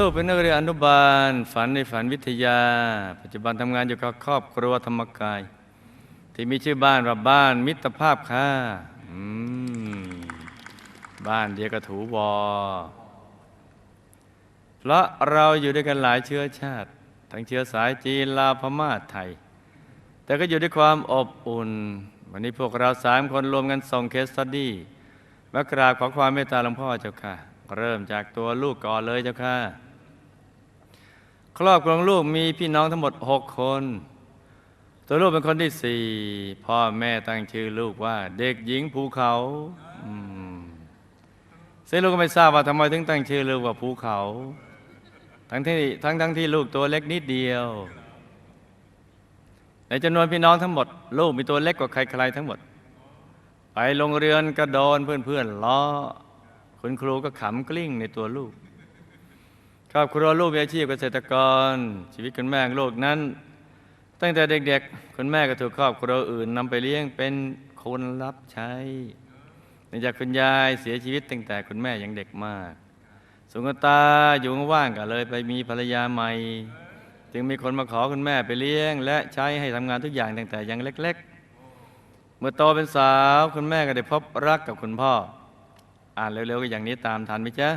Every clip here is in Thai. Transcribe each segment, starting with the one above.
ลูกเป็นนักเรียนอนุบาล ฝันในฝันวิทยา ปัจจุบันทำงานอยู่กับครอบครัวธรรมกาย ที่มีชื่อบ้านว่าบ้านมิตรภาพค่ะบ้านเดียวกับถูวอเพราะเราอยู่ด้วยกันหลายเชื้อชาติ ทั้งเชื้อสายจีนลาวพม่าไทย แต่ก็อยู่ด้วยความอบอุ่น วันนี้พวกเราสามคนรวมกันส่งเคสสตดี้มากราบขอความเมตตาหลวงพ่อเจ้าค่ะ เริ่มจากตัวลูกก่อนเลยเจ้าค่ะ ครอบครัวของลูกมีพี่น้องทั้งหมดหกคน ตัวลูกเป็นคนที่สี่พ่อแม่ตั้งชื่อลูกว่า เด็กหญิงภูเขาซึ่งลูกก็ไม่ทราบว่าทำไมถึงตั้งชื่อลูกว่าภูเขา ทั้งที่ทั้งทั้งที่ลูกตัวเล็กนิดเดียว ในจำนวนพี่น้องทั้งหมด ลูกมีตัวเล็กกว่าใครๆทั้งหมด ไปโรงเรียนกระโดนเพื่อนๆล้อคุณครูก็ขำกลิ้งในตัวลูก ครอบครัวลูกมีอาชีพเกษตรกร ชีวิตคุณแม่ลูกนั้น ตั้งแต่เด็กๆ คุณแม่ก็ถูกครอบครัวอื่นนำไปเลี้ยงเป็นคนรับใช้เนื่องจากคุณยายเสียชีวิตตั้งแต่คุณแม่ยังเด็กมากสุงตาอยู่ว่างๆก็เลยไปมีภรรยาใหม่ จึงมีคนมาขอคุณแม่ไปเลี้ยง และใช้ให้ทำงานทุกอย่างตั้งแต่ยังเล็ก ๆ เมื่อโตเป็นสาวคุณแม่ก็ได้พบรักกับคุณพ่อ อ่านเร็วๆก็อย่างนี้ตามทันไหมจ๊ะ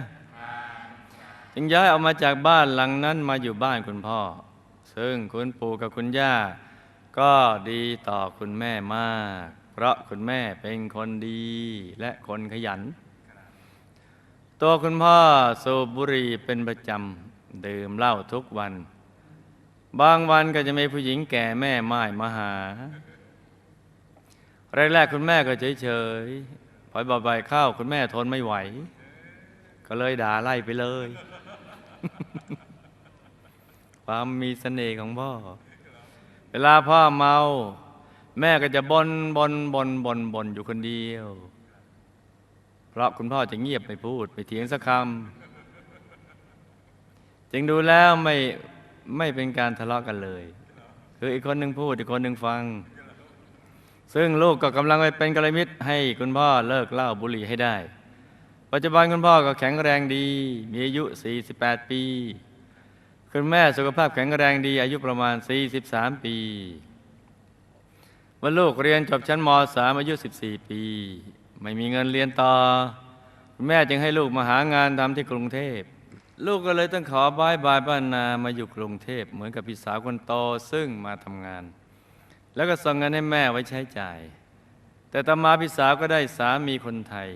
จึงย้ายออกมาจากบ้านหลังนั้นมาอยู่บ้านคุณพ่อ ซึ่งคุณปู่กับคุณย่า ก็ดีต่อคุณแม่มาก เพราะคุณแม่เป็นคนดีและคนขยัน ตัวคุณพ่อสูบบุหรี่เป็นประจำดื่มเหล้าทุกวัน บางวันก็จะมีผู้หญิงแก่แม่ไม้มาหาแรกๆคุณแม่ก็เฉยๆพอบ่อยๆเข้าคุณแม่ทนไม่ไหว ก็เลยด่าไล่ไปเลย ความมีเสน่ห์ของพ่อ เวลาพ่อเมา แม่ก็จะบนบนบนบนบนอยู่คนเดียว เพราะคุณพ่อจะเงียบไม่พูด ไม่เถียงสักคำจึงดูแล้วไม่ไม่เป็นการทะเลาะกันเลย คืออีกคนหนึ่งพูดอีกคนหนึ่งฟัง ซึ่งลูกก็กำลังไปเป็นกัลมิตรให้คุณพ่อเลิกเหล้าบุหรี่ให้ได้ ปัจจุบันคุณพ่อก็แข็งแรงดี มีอายุ 48 ปี คุณแม่สุขภาพแข็งแรงดี อายุประมาณ 43 ปีเมื่อลูกเรียนจบชั้นม .3 อายุ 14 ปี ไม่มีเงินเรียนต่อ คุณแม่จึงให้ลูกมาหางานทำที่กรุงเทพ ลูกก็เลยต้องขอบายบายบ้านนามาอยู่กรุงเทพ เหมือนกับพี่สาวคนโตซึ่งมาทำงาน แล้วก็ส่งเงินให้แม่ไว้ใช้จ่าย แต่ต่อมาพี่สาวก็ได้สามีคนไทย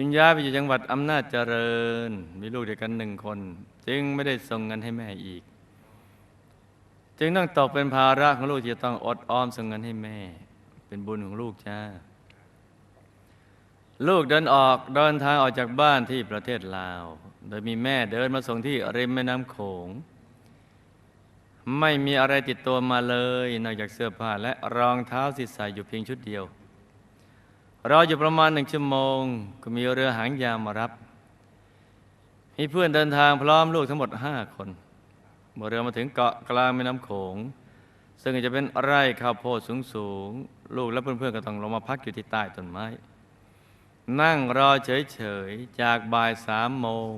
จึงย้ายไปอยู่จังหวัดอำนาจเจริญ มีลูกเดียวกันหนึ่งคน จึงไม่ได้ส่งเงินให้แม่อีก จึงต้องตกเป็นภาระของลูกที่จะต้องอดออมส่งเงินให้แม่ เป็นบุญของลูกจ้า ลูกเดินออกเดินทางออกจากบ้านที่ประเทศลาว โดยมีแม่เดินมาส่งที่ริมแม่น้ำโขง ไม่มีอะไรติดตัวมาเลย นอกจากเสื้อผ้าและรองเท้าที่ใส่อยู่เพียงชุดเดียว รออยู่ประมาณหนึ่งชั่วโมง ก็มีเรือหางยาวมารับ มีเพื่อนเดินทางพร้อมลูกทั้งหมดห้าคนเมื่อเรือมาถึงเกาะกลางแม่น้ำโขง ซึ่งจะเป็นไร่ข้าวโพดสูงๆ ลูกและเพื่อนๆก็ต้องลงมาพักอยู่ที่ใต้ต้นไม้ นั่งรอเฉยๆ จากบ่ายสามโมง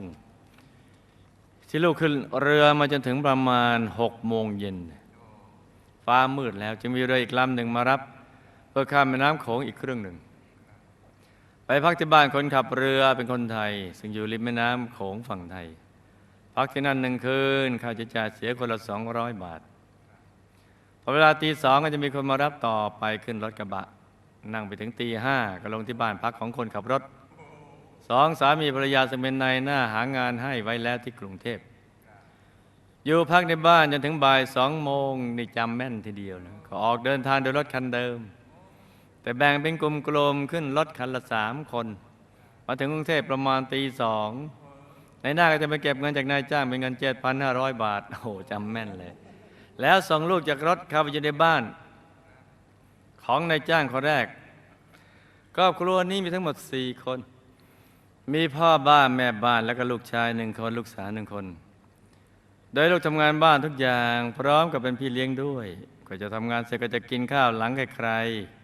ที่ลูกขึ้นเรือมาจนถึงประมาณหกโมงเย็น ฟ้ามืดแล้วจึงมีเรืออีกลำหนึ่งมารับ เพื่อข้ามแม่น้ำโขงอีกครึ่งหนึ่ง พักที่บ้านคนขับเรือเป็นคนไทย ซึ่งอยู่ริมแม่น้ำโขงฝั่งไทย พักที่นั่นหนึ่งคืนค่าใช้จ่ายเสียคนละสองร้อยบาทพอเวลาตีสองก็จะมีคนมารับต่อไปขึ้นรถกระบะ นั่งไปถึงตีห้าก็ลงที่บ้านพักของคนขับรถสองสามีภรรยาซึ่งเป็นนหน้าหางานให้ไว้แล้วที่กรุงเทพอยู่พักในบ้านจนถึงบ่ายสองโมงนี่จำแม่นทีเดียวนะก็ออกเดินทางโดยรถคันเดิม แต่แบ่งเป็นกลุ่มกลมขึ้นรถคันละสามคน มาถึงกรุงเทพประมาณตีสองในหน้าก็จะไปเก็บเงินจากนายจ้างเป็นเงินเจ็ดพันห้าร้อยบาท โอ้โหจำแม่นเลย แล้วส่งลูกจากรถเข้าไปอยู่ในบ้าน ของนายจ้างคนแรกครอบครัวนี้มีทั้งหมดสี่คน มีพ่อบ้านแม่บ้านแล้วก็ลูกชายหนึ่งคนลูกสาวหนึ่งคน โดยลูกทำงานบ้านทุกอย่าง พร้อมกับเป็นพี่เลี้ยงด้วย ก็จะทำงานเสร็จก็จะกินข้าวหลังใครๆ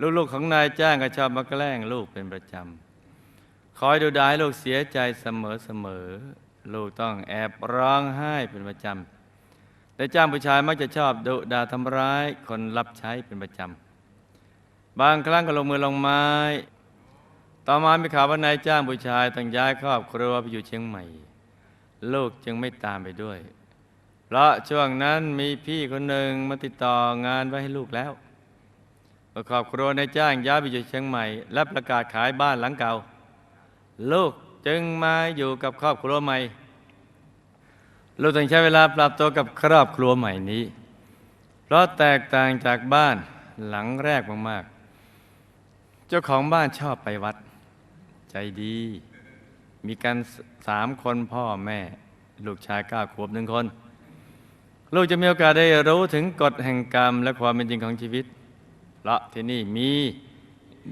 ลูกๆของนายจ้างก็ชอบมาแกล้งลูกเป็นประจำ คอยดูดายลูกเสียใจเสมอๆลูกต้องแอบร้องไห้เป็นประจำนายจ้างผู้ชายมักจะชอบดุด่าทำร้ายคนรับใช้เป็นประจำ บางครั้งก็ลงมือลงไม้ ต่อมามีข่าวว่านายจ้างผู้ชายต้องย้ายครอบครัวไปอยู่เชียงใหม่ ลูกจึงไม่ตามไปด้วย เพราะช่วงนั้นมีพี่คนหนึ่งมาติดต่องานไว้ให้ลูกแล้ว ครอบครัวนายจ้างย้ายไปอยู่เชียงใหม่ และประกาศขายบ้านหลังเก่า ลูกจึงมาอยู่กับครอบครัวใหม่ ลูกต้องใช้เวลาปรับตัวกับครอบครัวใหม่นี้ เพราะแตกต่างจากบ้านหลังแรกมากๆ เจ้าของบ้านชอบไปวัด ใจดี มีกันสามคนพ่อแม่ ลูกชายเก้าขวบหนึ่งคน ลูกจะมีโอกาสได้รู้ถึงกฎแห่งกรรมและความเป็นจริงของชีวิต เพราะที่นี่มี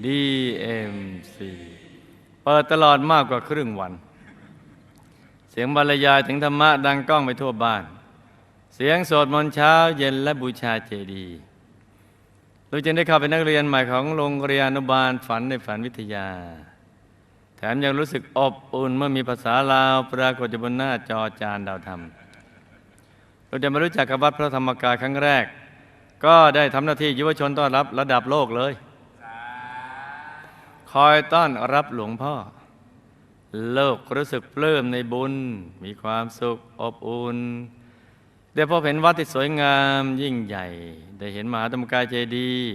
DMC เปิดตลอดมากกว่าครึ่งวัน เสียงบรรยายถึงธรรมะดังก้องไปทั่วบ้าน เสียงสวดมนต์เช้าเย็นและบูชาเจดีย์ลูกจึงได้เข้าเป็นนักเรียนใหม่ของโรงเรียนอนุบาลฝันในฝันวิทยา แถมยังรู้สึกอบอุ่นเมื่อมีภาษาลาวปรากฏอยู่บนหน้าจอจานดาวธรรม เราจะมารู้จักกับวัดพระธรรมกายครั้งแรก ก็ได้ทำหน้าที่ยุวชนต้อนรับระดับโลกเลย คอยต้อนรับหลวงพ่อ โลกรู้สึกปลื้มในบุญ มีความสุขอบอุ่นได้พบเห็นวัดที่สวยงามยิ่งใหญ่ ได้เห็นมหาธรรมกายเจดีย์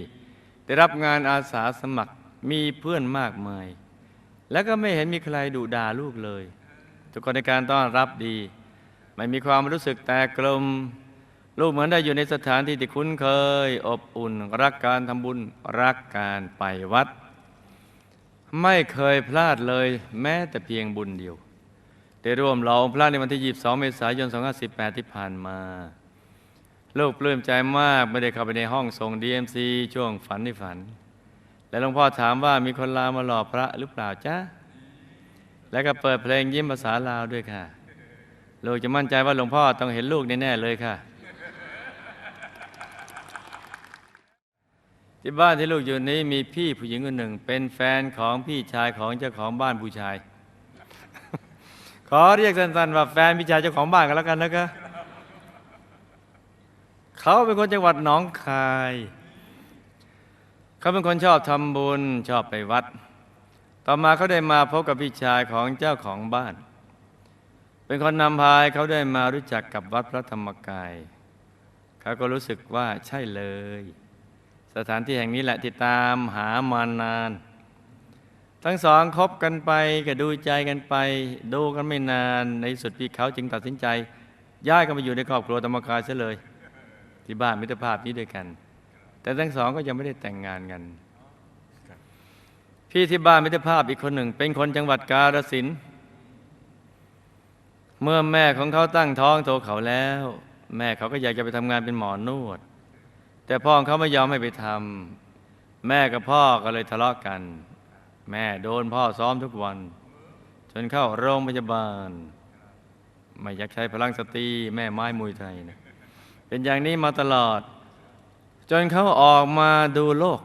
ได้รับงานอาสาสมัครมีเพื่อนมากมาย แล้วก็ไม่เห็นมีใครดุด่าลูกเลย ทุกคนในการต้อนรับดี ไม่มีความรู้สึกแตกกลม ลูกเหมือนได้อยู่ในสถานที่ที่คุ้นเคย อบอุ่น รักการทำบุญรักการไปวัด ไม่เคยพลาดเลยแม้แต่เพียงบุญเดียว ได้ร่วมรอองค์พระในวันที่ 22 เมษายน 2518 ที่ผ่านมา ลูกปลื้มใจมากไม่ได้เข้าไปในห้องส่ง DMC ช่วงฝันในฝัน และหลวงพ่อถามว่ามีคนลาวมาหล่อพระหรือเปล่าจ๊ะแล้วก็เปิดเพลงยิ้มภาษาลาวด้วยค่ะ ลูกจะมั่นใจว่าหลวงพ่อต้องเห็นลูกแน่ๆเลยค่ะ ที่บ้านที่ลูกอยู่นี้มีพี่ผู้หญิงคนหนึ่ง เป็นแฟนของพี่ชายของเจ้าของบ้านผู้ชาย ขอเรียกสั้นๆว่าแฟนพี่ชายเจ้าของบ้านกันแล้วกันนะคะเขาเป็นคนจังหวัดหนองคาย เขาเป็นคนชอบทำบุญชอบไปวัด ต่อมาเขาได้มาพบกับพี่ชายของเจ้าของบ้าน เป็นคนนำพายเขาได้มารู้จักกับวัดพระธรรมกาย เขาก็รู้สึกว่าใช่เลย สถานที่แห่งนี้แหละที่ตามหามานาน ทั้งสองคบกันไปก็ดูใจกันไป ดูกันไม่นานในสุดพี่เขาจึงตัดสินใจ ย้ายกันไปอยู่ในครอบครัวธรรมกายซะเลย ที่บ้านมิตรภาพนี้ด้วยกัน แต่ทั้งสองก็ยังไม่ได้แต่งงานกันพี่ที่บ้านมิตรภาพอีกคนหนึ่ง เป็นคนจังหวัดกาฬสินธุ์เมื่อแม่ของเขาตั้งท้องโตเขาแล้ว แม่เขาก็อยากจะไปทำงานเป็นหมอนวด แต่พ่อของเขาไม่ยอมให้ไปทำแม่กับพ่อก็เลยทะเลาะกัน แม่โดนพ่อซ้อมทุกวัน จนเข้าโรงพยาบาล ไม่อยากใช้พลังสตรีแม่ไม้มวยไทยนะเป็นอย่างนี้มาตลอด จนเขาออกมาดูโลก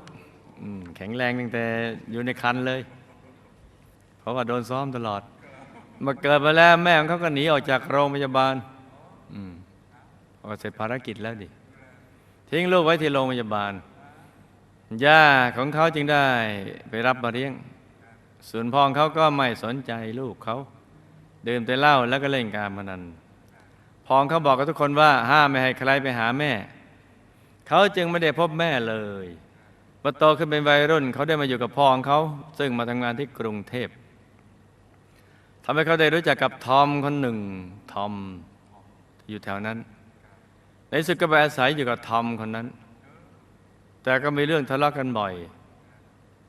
แข็งแรงตั้งแต่อยู่ในคันเลย เพราะว่าโดนซ้อมตลอดมาเกิดมาแล้วแม่ของเขาก็หนีออกจากโรงพยาบาล อืมพอเสร็จภารกิจแล้วดิ ทิ้งลูกไว้ที่โรงพยาบาล ย่าของเขาจึงได้ไปรับมาเลี้ยงส่วนพ่องเขาก็ไม่สนใจลูกเขาดื่มแต่เหล้าแล้วก็เล่นการพนันพองเขาบอกกับทุกคนว่าห้ามไม่ให้ใครไปหาแม่ เขาจึงไม่ได้พบแม่เลยพอโตขึ้นเป็นวัยรุ่น เขาได้มาอยู่กับพ่อของเขา ซึ่งมาทำงานที่กรุงเทพทำให้เขาได้รู้จักกับทอมคนหนึ่งทอมอยู่แถวนั้น สุดก็ไปอาศัยอยู่กับทอมคนนั้น แต่ก็มีเรื่องทะเลาะกันบ่อย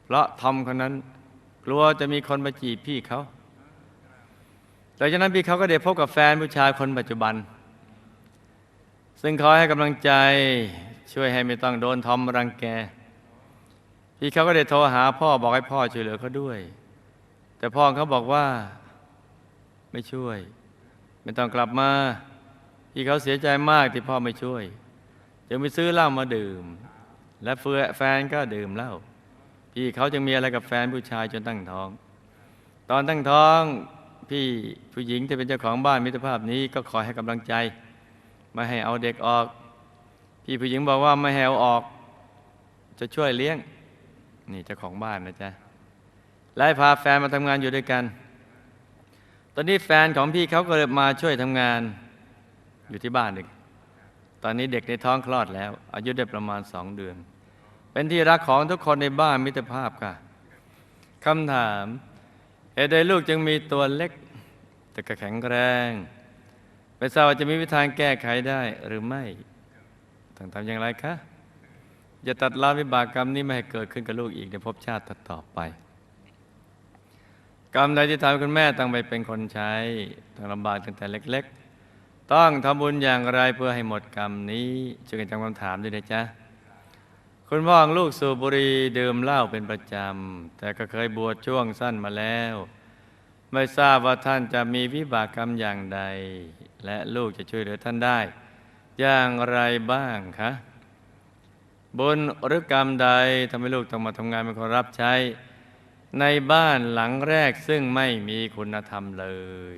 เพราะทอมคนนั้น กลัวจะมีคนมาจีบพี่เขาหลังจากนั้นพี่เขาก็ได้พบกับแฟนผู้ชายคนปัจจุบัน ซึ่งคอยให้กำลังใจช่วยให้ไม่ต้องโดนทอมรังแก พี่เขาก็ได้โทรหาพ่อบอกให้พ่อช่วยเหลือเขาด้วย แต่พ่อเขาบอกว่าไม่ช่วย ไม่ต้องกลับมา พี่เขาเสียใจมากที่พ่อไม่ช่วย จึงไปซื้อเหล้ามาดื่ม และเฟื่อแฟนก็ดื่มเหล้าพี่เขาจึงมีอะไรกับแฟนผู้ชายจนตั้งท้อง ตอนตั้งท้องพี่ผู้หญิงที่เป็นเจ้าของบ้านมิตรภาพนี้ก็คอยให้กำลังใจ ไม่ให้เอาเด็กออก พี่ผู้หญิงบอกว่าไม่ให้เอาออก จะช่วยเลี้ยง นี่เจ้าของบ้านนะจ๊ะไล่พาแฟนมาทำงานอยู่ด้วยกัน ตอนนี้แฟนของพี่เขาก็เลยมาช่วยทำงาน อยู่ที่บ้านเด็ก ตอนนี้เด็กในท้องคลอดแล้ว อายุได้ประมาณสองเดือน เป็นที่รักของทุกคนในบ้านมิตรภาพค่ะคำถามเหตุใดลูกจึงมีตัวเล็ก แต่ก็แข็งแรงไม่ทราบว่าจะมีวิธีแก้ไขได้หรือไม่ต้องทำอย่างไรคะอย่าตัดล้าวิบากกรรมนี้ไม่ให้เกิดขึ้นกับลูกอีกในภพชาติต่อไป กรรมใดที่ทำให้คุณแม่ต้องไปเป็นคนใช้ต้องลำบากตั้งแต่เล็ก ๆ ต้องทำบุญอย่างไรเพื่อให้หมดกรรมนี้ช่วยกันจำคำถามด้วยนะจ๊ะคุณพ่อของลูกสูบบุหรี่ดื่มเหล้าเป็นประจำ แต่ก็เคยบวชช่วงสั้นมาแล้ว ไม่ทราบว่าท่านจะมีวิบากกรรมอย่างใด และลูกจะช่วยเหลือท่านได้ อย่างไรบ้างคะบุญหรือกรรมใดทำให้ลูกต้องมาทำงานเป็นคนรับใช้ ในบ้านหลังแรกซึ่งไม่มีคุณธรรมเลย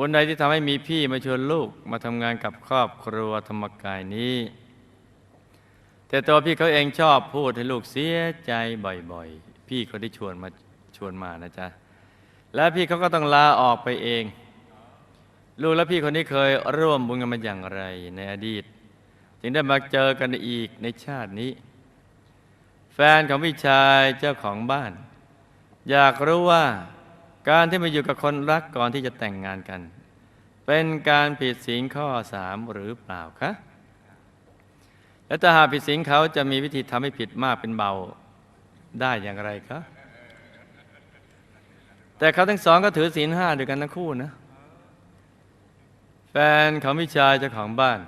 บุญใดที่ทำให้มีพี่มาชวนลูกมาทำงานกับครอบครัวธรรมกายนี้ แต่ตัวพี่เขาเองชอบพูดให้ลูกเสียใจบ่อยๆ พี่เขาได้ชวนมาชวนมานะจ๊ะ แล้วพี่เขาก็ต้องลาออกไปเอง ลูกและพี่คนนี้เคยร่วมบุญกันมาอย่างไรในอดีต จึงได้มาเจอกันอีกในชาตินี้ แฟนของพี่ชายเจ้าของบ้าน อยากรู้ว่า การที่มาอยู่กับคนรักก่อนที่จะแต่งงานกัน เป็นการผิดศีลข้อสามหรือเปล่าคะและถ้าหากผิดศีลเขาจะมีวิธีทำให้ผิดมากเป็นเบาได้อย่างไรคะแต่เขาทั้งสองก็ถือศีลห้าด้วยกันทั้งคู่นะแฟนของพี่ชายเจ้าของบ้าน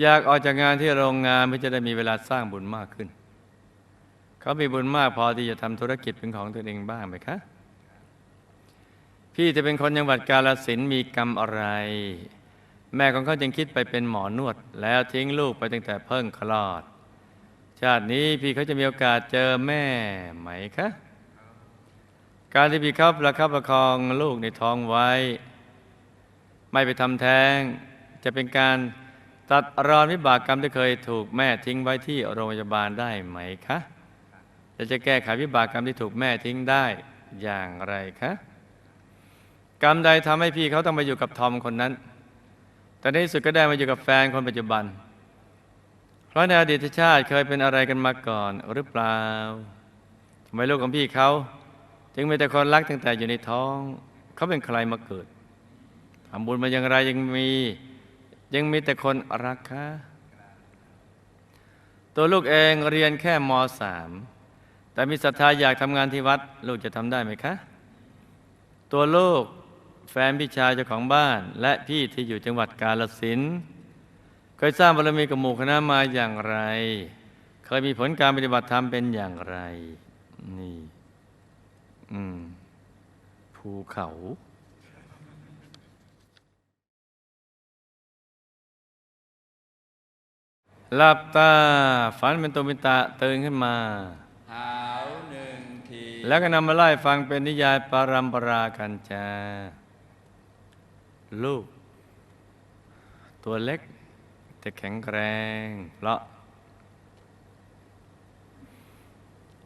อยากออกจากงานที่โรงงานเพื่อจะได้มีเวลาสร้างบุญมากขึ้น เขามีบุญมากพอที่จะทำธุรกิจเป็นของตัวเองบ้างไหมคะ พี่จะเป็นคนจังหวัดกาลสินมีกรรมอะไร แม่ของเขาจึงคิดไปเป็นหมอนวด แล้วทิ้งลูกไปตั้งแต่เพิ่งคลอด ชาตินี้พี่เขาจะมีโอกาสเจอแม่ไหมคะ การที่พี่เขาประคับประคองลูกในท้องไว้ ไม่ไปทำแท้ง จะเป็นการตัดรอนวิบากกรรมที่เคยถูกแม่ทิ้งไว้ที่โรงพยาบาลได้ไหมคะจะจะแก้ไขวิบากกรรมที่ถูกแม่ทิ้งได้อย่างไรคะ กรรมใดทำให้พี่เขาต้องมาอยู่กับทอมคนนั้น แต่ในที่สุดก็ได้มาอยู่กับแฟนคนปัจจุบัน เพราะในอดีตชาติเคยเป็นอะไรกันมาก่อนหรือเปล่าทำไมลูกของพี่เขา จึงมีแต่คนรักตั้งแต่อยู่ในท้อง เขาเป็นใครมาเกิดทำบุญมาอย่างไรยังมียังมีแต่คนรักคะตัวลูกเองเรียนแค่มสามแต่มีศรัทธาอยากทำงานที่วัด ลูกจะทำได้ไหมคะ ตัวลูก แฟนพี่ชายเจ้าของบ้าน และพี่ที่อยู่จังหวัดกาลสินธุ์เคยสร้างบารมีกับหมู่คณะมาอย่างไร เคยมีผลการปฏิบัติธรรมเป็นอย่างไร นี่ อืม ภูเขาหลับตาฝันเป็นตัวเป็นตาตื่นขึ้นมาหาวหนึ่งที แล้วก็นำมาไล่ฟังเป็นนิยายปารัมปรากันจา ลูก ตัวเล็กแต่แข็งแรงเพราะ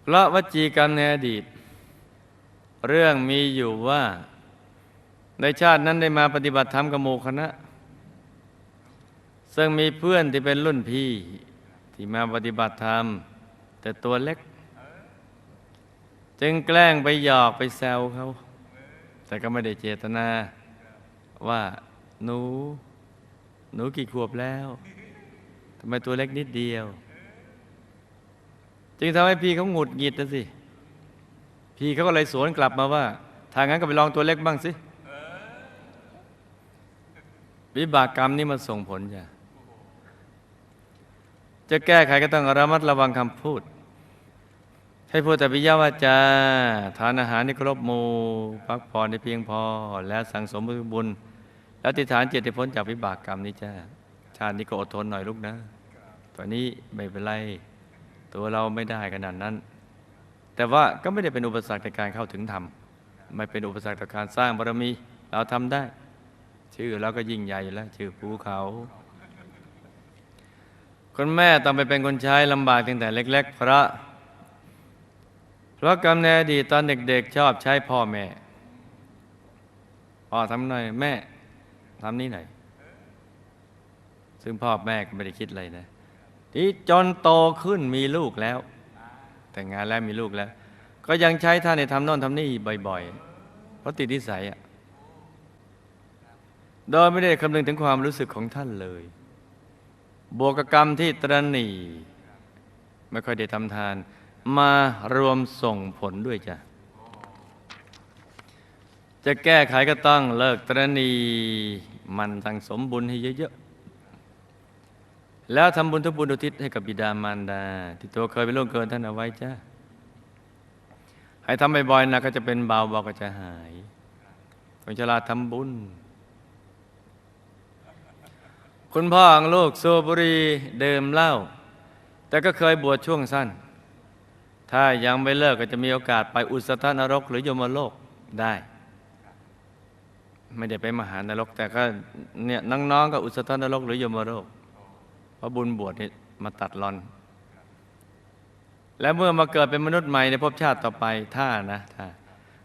เพราะวจีกรรมในอดีต เรื่องมีอยู่ว่า ในชาตินั้นได้มาปฏิบัติธรรมกับหมู่คณะ ซึ่งมีเพื่อนที่เป็นรุ่นพี่ ที่มาปฏิบัติธรรม แต่ตัวเล็ก จึงแกล้งไปหยอกไปแซวเขา แต่ก็ไม่ได้เจตนา ว่า หนู หนูกี่ขวบแล้วทำไมตัวเล็กนิดเดียว จึงทำให้พี่เขาหงุดหงิดนะสิ พี่เขาก็เลยสวนกลับมาว่าถ้างั้นก็ไปลองตัวเล็กบ้างสิวิบากกรรมนี่มันส่งผลจ้ะจะแก้ไขก็ต้องระมัดระวังคำพูด ให้พูดแต่ปิยาวาจาทานอาหารที่ครบหมู่พักผ่อนให้เพียงพอ และสังสมบุญ แล้วติฐานเจตพ้นจากวิบากกรรมนี้จ้าชาตินี้ก็อดทนหน่อยลูกนะตอนนี้ไม่เป็นไร ตัวเราไม่ได้ขนาดนั้น แต่ว่าก็ไม่ได้เป็นอุปสรรคในการเข้าถึงธรรมไม่เป็นอุปสรรคต่อการสร้างบารมี เราทำได้ ชื่อเราก็ยิ่งใหญ่อยู่แล้ว ชื่อภูเขาคนแม่ต้องไปเป็นคนใช้ลำบากตั้งแต่เล็ก ๆ พระ เพราะกรรมในอดีตตอนเด็ก ๆ ชอบใช้พ่อแม่พ่อทำหน่อยแม่ ทำนี่หน่อย ซึ่งพ่อแม่ก็ไม่ได้คิดอะไรนะ ที่จนโตขึ้นมีลูกแล้ว แต่งงานแล้วมีลูกแล้ว ก็ยังใช้ท่านในทำโน่นทำนี่บ่อยๆ เพราะติดนิสัยอะโดยไม่ได้คำนึงถึงความรู้สึกของท่านเลย บวกกรรมที่ตรณีไม่ค่อยได้ทำทาน มารวมส่งผลด้วยจ้ะจะแก้ไขก็ต้องเลิกตรณี มันทั้งสมบุญให้เยอะๆ แล้วทำบุญทุกบุญอุทิศให้กับบิดามารดา ที่ตัวเคยไปล่วงเกินท่านเอาไว้จ้ะให้ทำบ่อยๆนะก็จะเป็นเบาเบาก็จะหายคนชราทำบุญ คุณพ่อของลูกสูบุรีเดื่มเหล้าแต่ก็เคยบวชช่วงสั้น ถ้ายังไม่เลิกก็จะมีโอกาสไปอุสธนรกหรือยมโลกได้ ไม่ได้ไปมหานรก แต่ก็เนี่ยน้องๆก็อุสธนรกหรือยมโลกเพราะบุญบวชนี่มาตัดรอน และเมื่อมาเกิดเป็นมนุษย์ใหม่ในภพชาติต่อไปถ้านะถ้า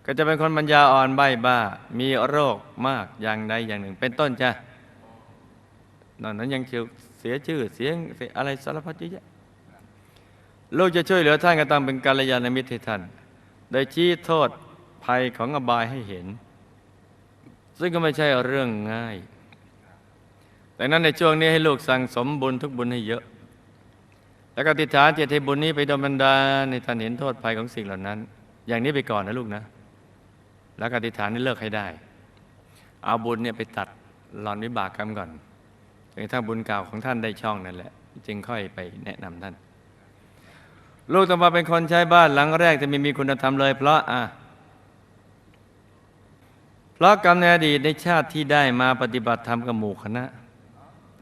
ก็จะเป็นคนปัญญาอ่อนใบ้บ้า มีโรคมากอย่างใดอย่างหนึ่ง เป็นต้นจ้ะนอกนั้นยังเสียชื่อเสียงอะไรสารพัดเยอะแยะลูกจะช่วยเหลือท่านก็ต้องเป็นกัลยาณมิตรให้ท่าน โดยชี้โทษภัยของอบายให้เห็น ซึ่งก็ไม่ใช่เรื่องง่าย ดังนั้นในช่วงนี้ให้ลูกสั่งสมบุญทุกบุญให้เยอะ แล้วก็ติฐานเจตให้บุญนี้ไปดลบันดาในท่านเห็นโทษภัยของสิ่งเหล่านั้น อย่างนี้ไปก่อนนะลูกนะ แล้วก็ติฐานนี้เลิกให้ได้ เอาบุญเนี่ยไปตัดหลอนวิบากกรรมก่อนจนกระทั่งบุญเก่าของท่านได้ช่องนั่นแหละ จึงค่อยไปแนะนำท่าน ลูกต้องมาเป็นคนใช้บ้านหลังแรกจะไม่มีคุณธรรมเลย เพราะอะ เพราะกรรมในอดีตในชาติที่ได้มาปฏิบัติธรรมกับหมู่คณะ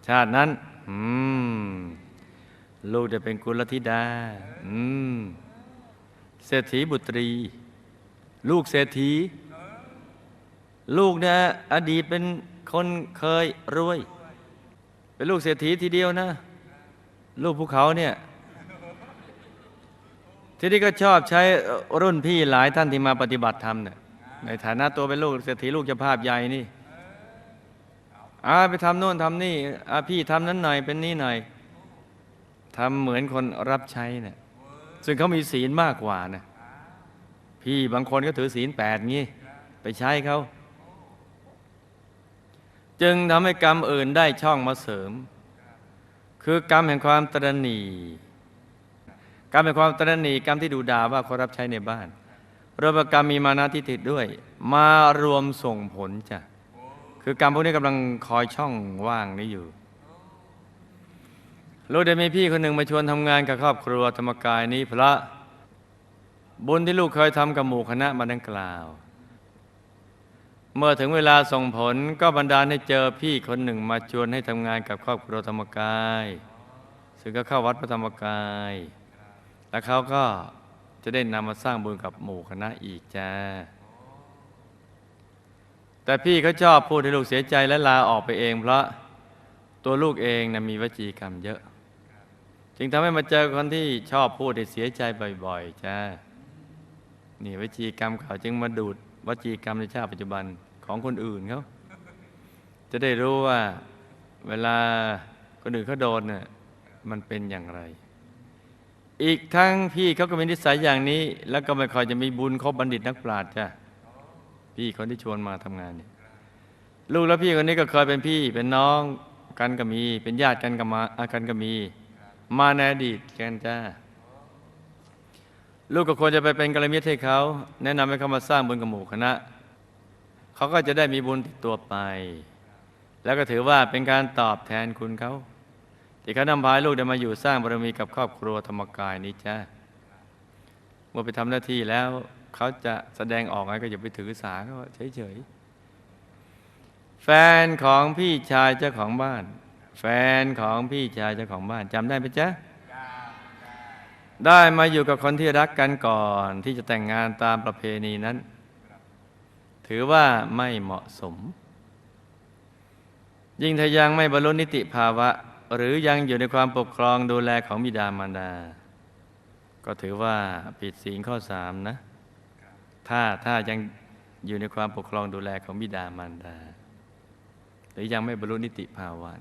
ชาตินั้น อืม ลูกจะเป็นกุลธิดา อืม เศรษฐีบุตรี ลูกเศรษฐี ลูกเนี่ยอดีตเป็นคนเคยรวย เป็นลูกเศรษฐีทีเดียวนะ ลูกภูเขาเนี่ยทีนี้ก็ชอบใช้รุ่นพี่หลายท่านที่มาปฏิบัติธรรมเนี่ย ในฐานะตัวเป็นลูกเศรษฐีลูกจะภาพใหญ่นี่อาไปทำโน่นทำนี่อาพี่ทำนั้นหน่อยเป็นนี่หน่อยทำเหมือนคนรับใช้เนี่ยซึ่งเขามีศีลมากกว่านะพี่บางคนก็ถือศีลแปดงี้ไปใช้เขาจึงทำให้กรรมอื่นได้ช่องมาเสริม คือกรรมแห่งความตรณีกรรมแห่งความตรณีกรรมที่ดูด่าว่าเขารับใช้ในบ้าน รวมกับกรรมมีมานะที่ติดด้วย มารวมส่งผลจ้ะคือกรรมพวกนี้กำลังคอยช่องว่างนี้อยู่ลูกได้มีพี่คนหนึ่งมาชวนทำงานกับครอบครัวธรรมกายนี้พระบุญที่ลูกเคยทำกับหมู่คณะมาดังกล่าว เมื่อถึงเวลาส่งผลก็บันดาลให้เจอพี่คนหนึ่งมาชวนให้ทำงานกับครอบครัวธรรมกาย ซึ่งก็เข้าวัดพระธรรมกาย แล้วเขาก็ จะได้นำมาสร้างบุญกับหมู่คณะอีกจ้า แต่พี่เขาชอบพูดให้ลูกเสียใจและลาออกไปเอง เพราะตัวลูกเองนะมีวจีกรรมเยอะ จึงทำให้มาเจอคนที่ชอบพูดให้เสียใจบ่อย ๆ จ้า นี่วจีกรรมเขาจึงมาดูดวจีกรรมในชาติปัจจุบันของคนอื่นเขาจะได้รู้ว่าเวลาคนอื่นเขาโดนน่ะมันเป็นอย่างไร อีกทั้งพี่เขาก็มีนิสัยอย่างนี้ แล้วก็ไม่ค่อยจะมีบุญครบบัณฑิตนักปราชญ์จ้ะพี่คนที่ชวนมาทำงานเนี่ยลูกและพี่คนนี้ก็เคยเป็นพี่เป็นน้องกันก็มี เป็นญาติกันก็มาอากันก็มี มาในอดีตกันจ้าลูกก็ควรจะไปเป็นกัลยาณมิตรให้เขาแนะนำให้เขามาสร้างบุญกับหมู่คณะเขาก็จะได้มีบุญติดตัวไป แล้วก็ถือว่าเป็นการตอบแทนคุณเขา ที่เขานำพาลูกได้มาอยู่สร้างบารมีกับครอบครัวธรรมกายนี้จ้าเมื่อไปทำหน้าที่แล้วเขาจะแสดงออกไงก็อย่าไปถือสาเขาเฉยๆ แฟนของพี่ชายเจ้าของบ้าน แฟนของพี่ชายเจ้าของบ้านจำได้ไหมจ๊ะได้มาอยู่กับคนที่รักกันก่อนที่จะแต่งงานตามประเพณีนั้น ถือว่าไม่เหมาะสม ยิ่งถ้ายังไม่บรรลุนิติภาวะ หรือยังอยู่ในความปกครองดูแลของบิดามารดา ก็ถือว่าผิดศีลข้อสามนะ ถ้าถ้ายังอยู่ในความปกครองดูแลของบิดามารดา หรือยังไม่บรรลุนิติภาวะ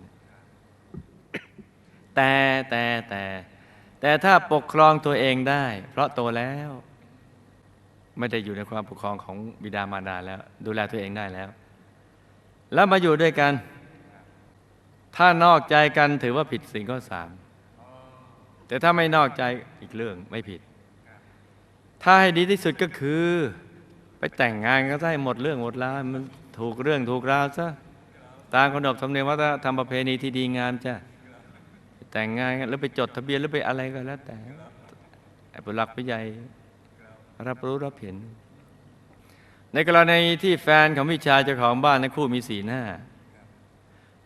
แต่แต่แต่แต่ถ้าปกครองตัวเองได้ เพราะโตแล้ว ไม่ได้อยู่ในความปกครองของบิดามารดาแล้ว ดูแลตัวเองได้แล้ว แล้วมาอยู่ด้วยกัน ถ้านอกใจกันถือว่าผิดสิ่งข้อสามแต่ถ้าไม่นอกใจอีกเรื่องไม่ผิด ถ้าให้ดีที่สุดก็คือ ไปแต่งงานก็ได้หมดเรื่องหมดราวมันถูกเรื่องถูกราวซะตามขนบธรรมเนียมวัฒนธรรมประเพณีที่ดีงามจ้ะแต่งงานแล้วไปจดทะเบียนแล้วไปอะไรก็แล้ว แต่ผู้หลักผู้ใหญ่รับรู้รับเห็น ในกรณีที่แฟนของพี่ชายเจ้าของบ้านในคู่มีสีหน้า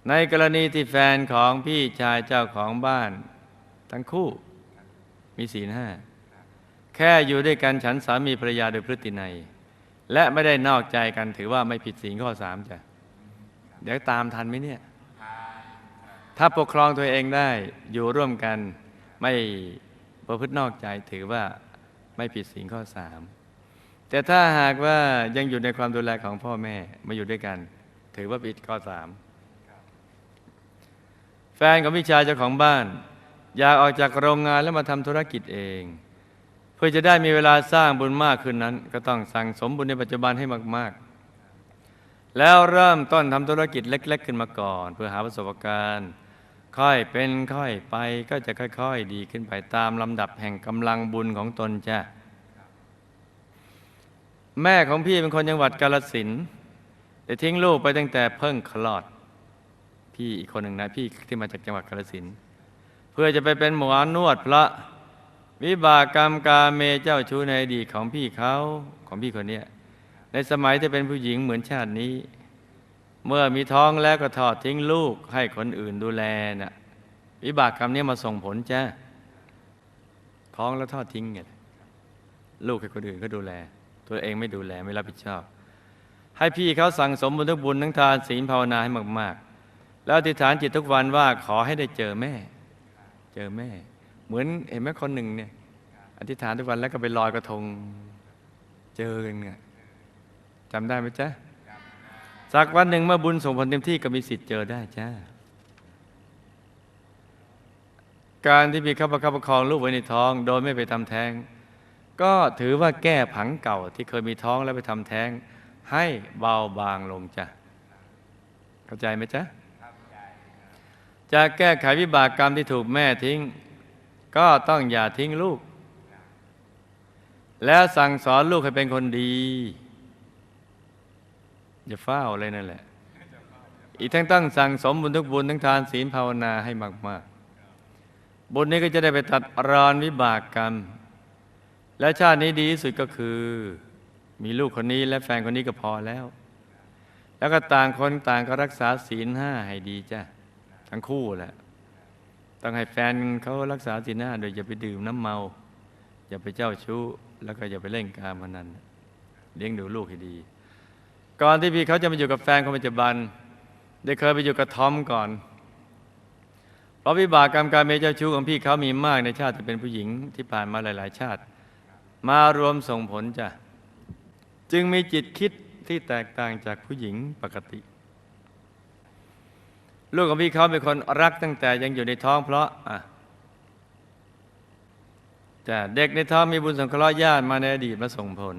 ในกรณีที่แฟนของพี่ชายเจ้าของบ้าน ทั้งคู่มีศีลห้าแค่อยู่ด้วยกันฉันสามีภรรยาโดยพฤตินัย และไม่ได้นอกใจกันถือว่าไม่ผิดศีลข้อสามจ้ะเดี๋ยวตามทันไหมเนี่ย ถ้าปกครองตัวเองได้อยู่ร่วมกันไม่ประพฤตินอกใจถือว่าไม่ผิดศีลข้อสามแต่ถ้าหากว่ายังอยู่ในความดูแลของพ่อแม่มาอยู่ด้วยกัน ถือว่าผิดข้อสาม แฟนของพี่ชายเจ้าของบ้าน อยากออกจากโรงงานแล้วมาทำธุรกิจเอง เพื่อจะได้มีเวลาสร้างบุญมากขึ้นนั้น ก็ต้องสั่งสมบุญในปัจจุบันให้มาก ๆ แล้วเริ่มต้นทำธุรกิจเล็ก ๆ ขึ้นมาก่อน เพื่อหาประสบการณ์ ค่อยเป็นค่อยไปก็จะค่อย ๆ ดีขึ้นไปตามลำดับแห่งกำลังบุญของตนจ้ะแม่ของพี่เป็นคนจังหวัดกาลสินแต่ทิ้งลูกไปตั้งแต่เพิ่งคลอด พี่อีกคนหนึ่งนะพี่ที่มาจากจังหวัดกาลสินเพื่อจะไปเป็นหมอนวดพระวิบากกรรมกาเมเจ้าชู้ในอดีตของพี่เขาของพี่คนนี้ในสมัยที่เป็นผู้หญิงเหมือนชาตินี้ เมื่อมีท้องแล้วก็ทอดทิ้งลูกให้คนอื่นดูแลน่ะวิบากกรรมนี้มาส่งผลจ้าท้องแล้วทอดทิ้งไงลูกให้คนอื่นเขาดูแล ตัวเองไม่ดูแลไม่รับผิดชอบ ให้พี่เขาสั่งสมบุญทุกบุญทั้งทานศีลภาวนาให้มากๆ แล้วอธิษฐานจิตทุกวันว่าขอให้ได้เจอแม่ เจอแม่ เหมือนเห็นไหมคนหนึ่งเนี่ย อธิษฐานทุกวันแล้วก็ไปลอยกระทงเจอกันเนี่ยจำได้ไหมจ๊ะสักวันหนึ่งเมื่อบุญส่งผลเต็มที่ก็มีสิทธิ์เจอได้จ้าการที่พี่ข้าประคับประคองลูกไว้ในท้อง โดยไม่ไปทำแท้ง ก็ถือว่าแก้ผังเก่าที่เคยมีท้องแล้วไปทำแท้ง ให้เบาบางลงจ้ะเข้าใจไหมจ๊ะ จะแก้ไขวิบากกรรมที่ถูกแม่ทิ้ง ก็ต้องอย่าทิ้งลูก แล้วสั่งสอนลูกให้เป็นคนดีอย่าเฝ้าเลยนั่นแหละ อีกทั้งตั้งสั่งสมบุญทุกบุญทั้งทานศีลภาวนาให้มากบุญนี้ก็จะได้ไปตัดรอนวิบากกรรม และชาตินี้ดีที่สุดก็คือ มีลูกคนนี้และแฟนคนนี้ก็พอแล้ว แล้วก็ต่างคนต่างก็รักษาศีลห้าให้ดีจ้ะ ทั้งคู่แหละ ต้องให้แฟนเขารักษาศีลห้า โดยอย่าไปดื่มน้ำเมา อย่าไปเจ้าชู้ แล้วก็อย่าไปเล่นการพนันเลี้ยงดูลูกให้ดี ก่อนที่พี่เขาจะมาอยู่กับแฟนคนปัจจุบัน ได้เคยไปอยู่กับทอมก่อน เพราะวิบากกรรมการเมเจ้าชู้ของพี่เขามีมากในชาติที่เป็นผู้หญิงที่ผ่านมาหลาย ๆ ชาติ มารวมส่งผลจ้ะจึงมีจิตคิดที่แตกต่างจากผู้หญิงปกติ ลูกของพี่เขาเป็นคนรักตั้งแต่ยังอยู่ในท้องเพราะอะแต่เด็กในท้องมีบุญสงเคราะห์ญาติมาในอดีตมาส่งผล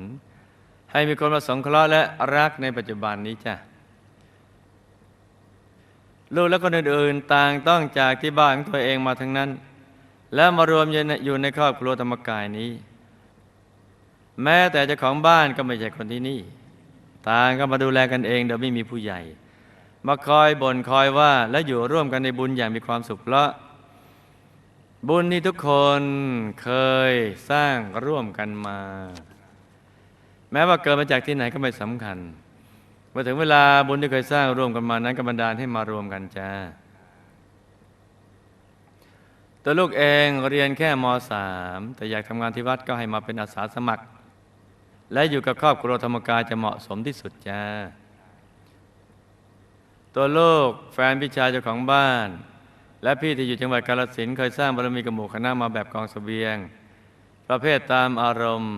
ให้มีคนมาสงเคราะห์และรักในปัจจุบันนี้จ้ะลูกและคนอื่นๆต่างต้องจากที่บ้านของตัวเองมาทั้งนั้น แล้วมารวมอยู่ในอยู่ในครอบครัวธรรมกายนี้ แม้แต่เจ้าของบ้านก็ไม่ใช่คนที่นี่ ต่างก็มาดูแลกันเองโดยไม่มีผู้ใหญ่ มาคอยบ่นคอยว่าและอยู่ร่วมกันในบุญอย่างมีความสุขเพราะบุญที่ทุกคนเคยสร้างร่วมกันมา แม้ว่าเกิดมาจากที่ไหนก็ไม่สำคัญเมื่อถึงเวลาบุญที่เคยสร้างร่วมกันมานั้นก็บันดาลให้มารวมกันจ้าตัวลูกเองเรียนแค่ม .3 แต่อยากทำงานที่วัดก็ให้มาเป็นอาสาสมัคร และอยู่กับครอบครัวธรรมกายจะเหมาะสมที่สุดจ้า ตัวลูกแฟนพี่ชายเจ้าของบ้าน และพี่ที่อยู่จังหวัดกาฬสินเคยสร้างบารมีกับหมู่คณะมาแบบกองเสบียง ประเภทตามอารมณ์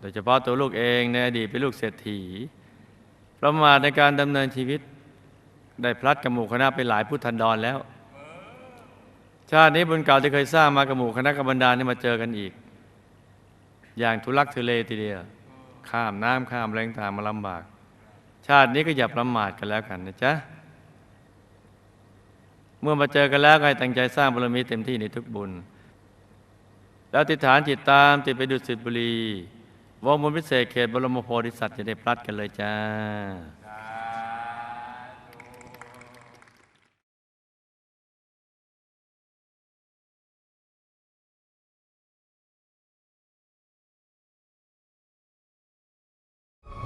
โดยเฉพาะตัวลูกเองในอดีตเป็นลูกเศรษฐีประมาทในการดำเนินชีวิต ได้พลัดกับหมู่คณะไปหลายพุทธันดรแล้ว ชาตินี้บุญเก่าที่เคยสร้างมากับหมู่คณะกับบรรดานี่มาเจอกันอีก อย่างทุลักทุเลทีเดียวข้ามน้ำข้ามแรงต่างมาลำบาก ชาตินี้ก็อย่าประมาทกันแล้วกันนะจ๊ะ เมื่อมาเจอกันแล้วให้ตั้งใจสร้างบารมีเต็มที่ในทุกบุญ แล้วติดฐานจิตตามติดไปดุสิตบุรีวงบุญพิเศษเขตบรมโพธิสัตว์จะได้พลัดกันเลยจ้า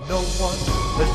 No one